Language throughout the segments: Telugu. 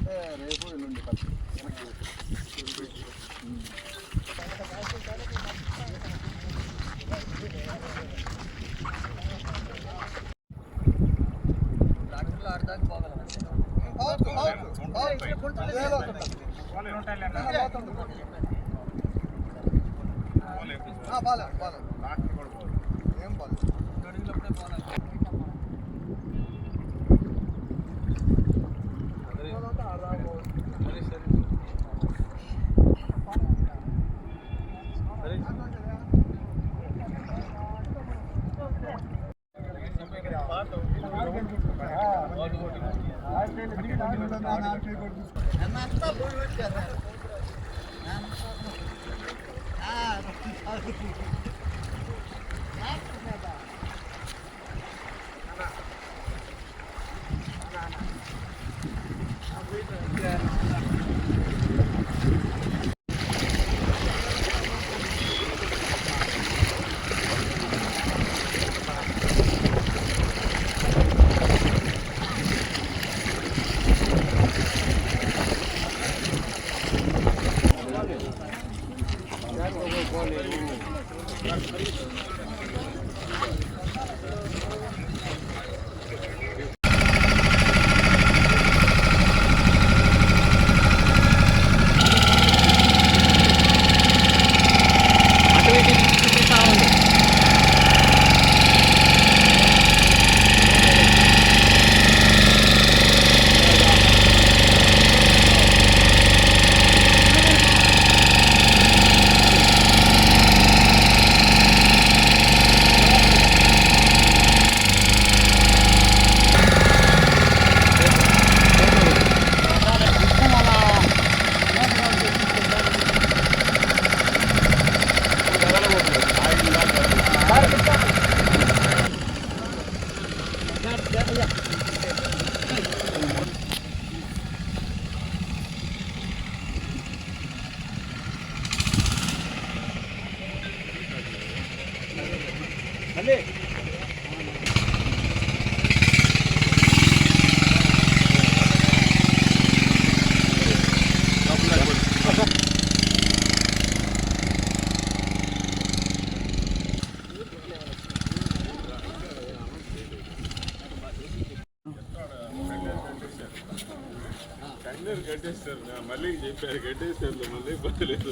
అంటే రేపు ఎల్లుండి ఖర్చు బాలే. Yeah. కట్టేస్తారు నా మళ్ళీ చెప్పారు కట్టేస్తారు మళ్ళీ బతలేదు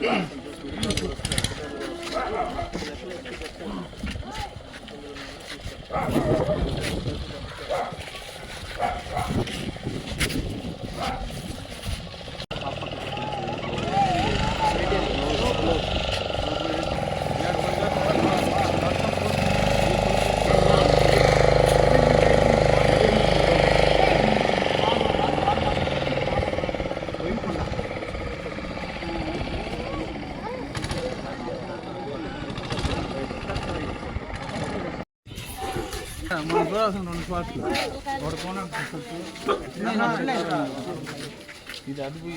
Yeah. చూడాల్సిన రెండు స్పాట్లు ఒకటి కోన ఇది అదుపు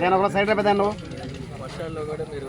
నేను ఒక సైడ్ అయిపోతాను వర్షాల్లో కూడా మీరు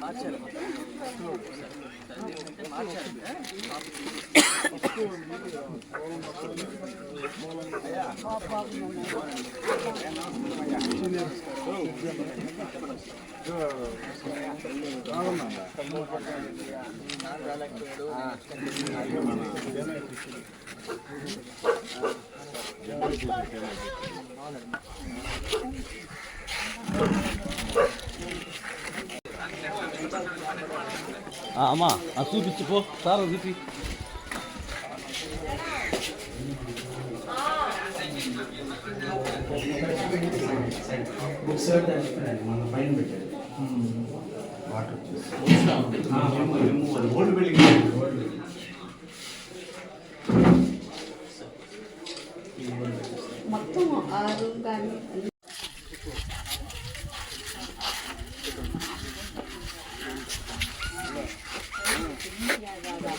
మార్చారు మార్చారు Thank you. స్కూల్ అడుగుతున్నారు అమ్మా అది చూపించు పో సార్ చూపి మొత్తం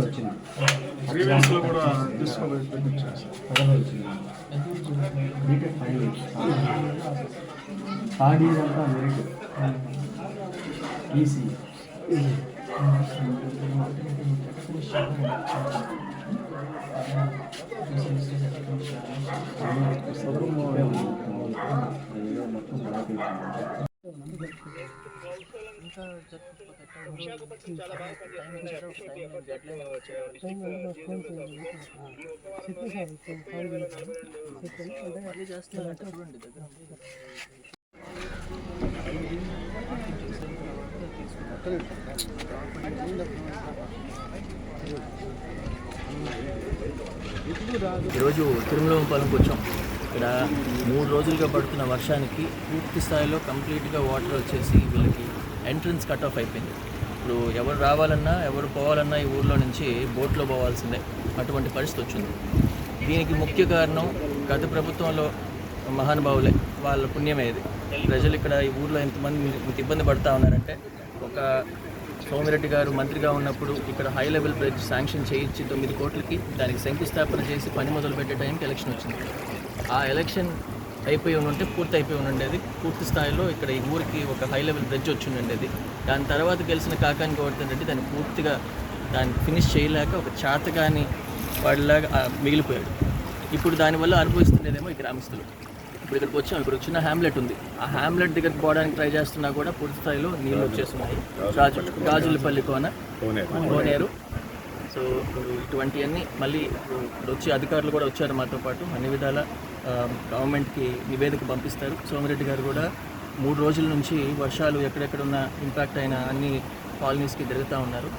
వచ్చింది ప్రీవియస్లో కూడా తీసుకోలేదు సదరన్ వచ్చింది బీటెక్ ఫైనల్ థర్డ్ ఇయర్ అంతా మెరిట్ ఈసీ ఇంకా ఈరోజు తిరుమలపాలెంకి వచ్చాం. ఇక్కడ మూడు రోజులుగా పడుతున్న వర్షానికి పూర్తి స్థాయిలో కంప్లీట్గా వాటర్ వచ్చేసి వీళ్ళకి ఎంట్రన్స్ కట్ ఆఫ్ అయిపోయింది. ఇప్పుడు ఎవరు రావాలన్నా ఎవరు పోవాలన్నా ఈ ఊర్లో నుంచి బోట్లో పోవాల్సిందే. అటువంటి పరిస్థితి వచ్చింది. దీనికి ముఖ్య కారణం గత ప్రభుత్వంలో మహానుభావులే. వాళ్ళ పుణ్యమే ఇది. ప్రజలు ఇక్కడ ఈ ఊర్లో ఎంతమంది ఇంత ఇబ్బంది పడతా ఉన్నారంటే ఒక సోమిరెడ్డి గారు మంత్రిగా ఉన్నప్పుడు ఇక్కడ హై లెవెల్ బ్రిడ్జ్ శాంక్షన్ చేయించి తొమ్మిది కోట్లకి దానికి శంకుస్థాపన చేసి పని మొదలు పెట్టే టైంకి ఎలక్షన్ వచ్చింది. ఆ ఎలక్షన్ అయిపోయి ఉంటే పూర్తి అయిపోయి ఉండేది పూర్తి స్థాయిలో ఇక్కడ ఈ ఊరికి ఒక హై లెవెల్ బ్రిడ్జ్ వచ్చి ఉండేది దాని తర్వాత గెలిచిన కాకాని గోవర్ధన్ రెడ్డి దాన్ని పూర్తిగా దాన్ని ఫినిష్ చేయలేక ఒక చాతగాని వాడిలాగా ఆ, మిగిలిపోయాడు. ఇప్పుడు దానివల్ల అనుభవిస్తుండేదేమో ఈ గ్రామస్తులు. ఇప్పుడు ఇక్కడికి వచ్చాం. ఇక్కడ చిన్న హ్యామ్లెట్ ఉంది. ఆ హ్యామ్లెట్ దగ్గరికి పోవడానికి ట్రై చేస్తున్నా కూడా పూర్తి స్థాయిలో నీళ్ళు వచ్చేస్తున్నాయి. రాజు గాజులపల్లి కోన కోనేరు. సో ఇప్పుడు ఇటువంటివన్నీ మళ్ళీ ఇప్పుడు వచ్చి అధికారులు కూడా వచ్చారు మాతో పాటు. అన్ని విధాల గవర్నమెంట్కి నివేదిక పంపిస్తారు. సోమిరెడ్డి గారు కూడా మూడు రోజుల నుంచి వర్షాలు ఎక్కడెక్కడ ఉన్న ఇంపాక్ట్ అయిన అన్ని కాలనీస్కి తిరుగుతూ ఉన్నారు.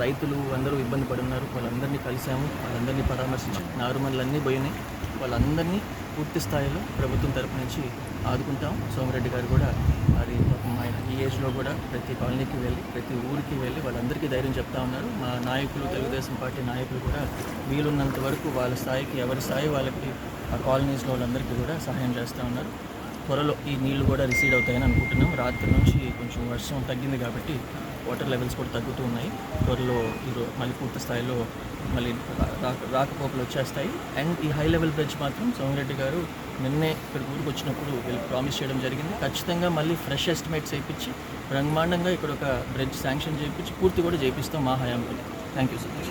రైతులు అందరూ ఇబ్బంది పడున్నారు. వాళ్ళందరినీ కలిసాము. వాళ్ళందరినీ పరామర్శించాము నారుమల్లు పోయినాయి. వాళ్ళందరినీ పూర్తి స్థాయిలో ప్రభుత్వం తరపు నుంచి ఆదుకుంటాం. సోమిరెడ్డి గారు కూడా అది ఆయన ఈ ఏజ్లో కూడా ప్రతి కాలనీకి వెళ్ళి ప్రతి ఊరికి వెళ్ళి వాళ్ళందరికీ ధైర్యం చెప్తా ఉన్నారు. మా నాయకులు తెలుగుదేశం పార్టీ నాయకులు కూడా వీలున్నంత వరకు వాళ్ళ స్థాయికి ఎవరి స్థాయి వాళ్ళకి ఆ కాలనీస్లో వాళ్ళందరికీ కూడా సహాయం చేస్తూ ఉన్నారు. త్వరలో ఈ నీళ్ళు కూడా రిసీడ్ అవుతాయని అనుకుంటున్నాం. రాత్రి నుంచి కొంచెం వర్షం తగ్గింది కాబట్టి వాటర్ లెవెల్స్ కూడా తగ్గుతూ ఉన్నాయి. త్వరలో ఈరోజు మళ్ళీ పూర్తి స్థాయిలో మళ్ళీ రాకపోకలు వచ్చేస్తాయి. అండ్ ఈ హై లెవెల్ బ్రిడ్జ్ మాత్రం సోమిరెడ్డి గారు నిన్నే ఇక్కడ ఊరికి వచ్చినప్పుడు వీళ్ళు ప్రామిస్ చేయడం జరిగింది. ఖచ్చితంగా మళ్ళీ ఫ్రెష్ ఎస్టిమేట్స్ వేయించి బ్రహ్మాండంగా ఇక్కడ ఒక బ్రిడ్జ్ శాంక్షన్ చేయించి పూర్తి కూడా చేపిస్తాం మా హయాంలో. Thank you so much.